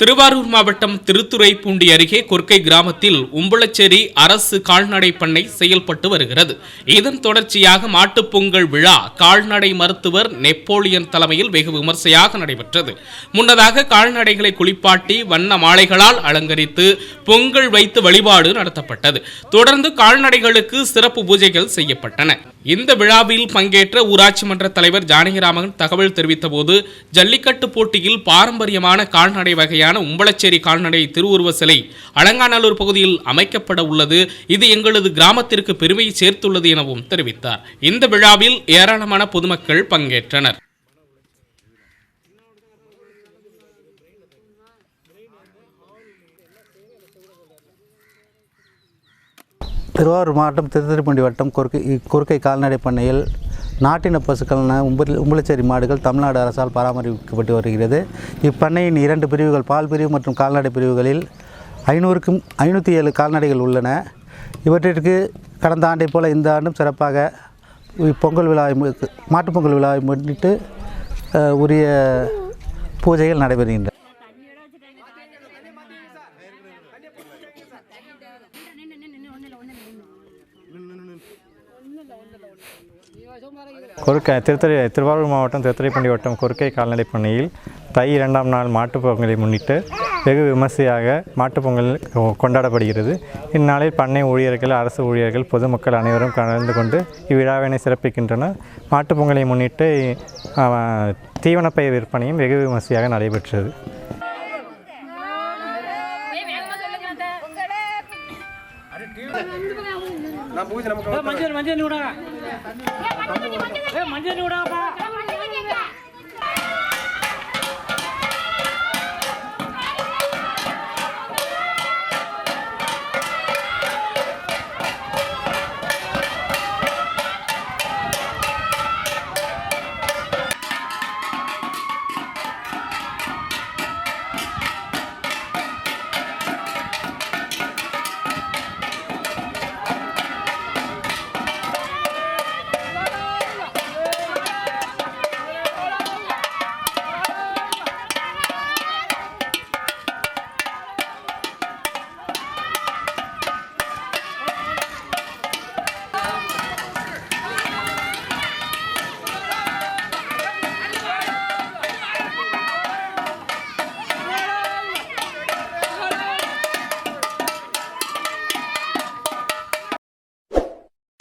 திருவாரூர் மாவட்டம் திருத்துறைப்பூண்டி அருகே கொர்க்கை கிராமத்தில் உம்பளச்சேரி அரசு கால்நடை பண்ணை செயல்பட்டு வருகிறது. இதன் தொடர்ச்சியாக மாட்டுப்பொங்கல் விழா கால்நடை மருத்துவர் நெப்போலியன் தலைமையில் வெகு விமர்சையாக நடைபெற்றது. முன்னதாக கால்நடைகளை குளிப்பாட்டி வண்ண மாலைகளால் அலங்கரித்து பொங்கல் வைத்து வழிபாடு நடத்தப்பட்டது. தொடர்ந்து கால்நடைகளுக்கு சிறப்பு பூஜைகள் செய்யப்பட்டன. இந்த விழாவில் பங்கேற்ற ஊராட்சி மன்ற தலைவர் ஜானகிராமன் தகவல் தெரிவித்த போது ஜல்லிக்கட்டு போட்டியில் பாரம்பரியமான கால்நடை வகையான உம்பளச்சேரி கால்நடை திருவுருவ சிலை அலங்காநல்லூர் பகுதியில் அமைக்கப்பட உள்ளது. இது எங்களது கிராமத்திற்கு பெருமையை சேர்த்துள்ளது எனவும் தெரிவித்தார். இந்த விழாவில் ஏராளமான பொதுமக்கள் பங்கேற்றனர். திருவாரூர் மாவட்டம் திருத்துறைப்பூண்டி வட்டம் குறுக்கை குறுக்கை கால்நடை பண்ணையில் நாட்டின பசுக்களான உம்பல் உம்பளச்சேரி மாடுகள் தமிழ்நாடு அரசால் பராமரிக்கப்பட்டு வருகிறது இப்பண்ணையின் இரண்டு பிரிவுகள் பால் பிரிவு மற்றும் கால்நடை பிரிவுகளில் ஐநூறுக்கும் ஐநூற்றி ஏழு கால்நடைகள் உள்ளன இவற்றிற்கு கடந்த ஆண்டைப் போல இந்த ஆண்டும் சிறப்பாக பொங்கல் விழாவை மாட்டுப் பொங்கல் விழாவை முன்னிட்டு உரிய பூஜைகள் நடைபெறுகின்றன கொருக்கை திருத்துறை திருவாரூர் மாவட்டம் திருத்துறைப்பூண்டி வட்டம் கொருக்கை கால்நடை பண்ணையில் தை இரண்டாம் நாள் மாட்டுப் பொங்கலை முன்னிட்டு வெகு விமர்சையாக மாட்டுப் பொங்கல் கொ- கொண்டாடப்படுகிறது. இந்நாளில் பண்ணை ஊழியர்கள் அரசு ஊழியர்கள் பொதுமக்கள் அனைவரும் கலந்து கொண்டு இவ்விழாவினை சிறப்பிக்கின்றனர். மாட்டுப் பொங்கலை முன்னிட்டு அஹ், தீவனப்பயிர் விற்பனையும் வெகு விமர்சையாக நடைபெற்றது. மஞ்சள் மஞ்சள் விடா மஞ்சள் விடாப்பா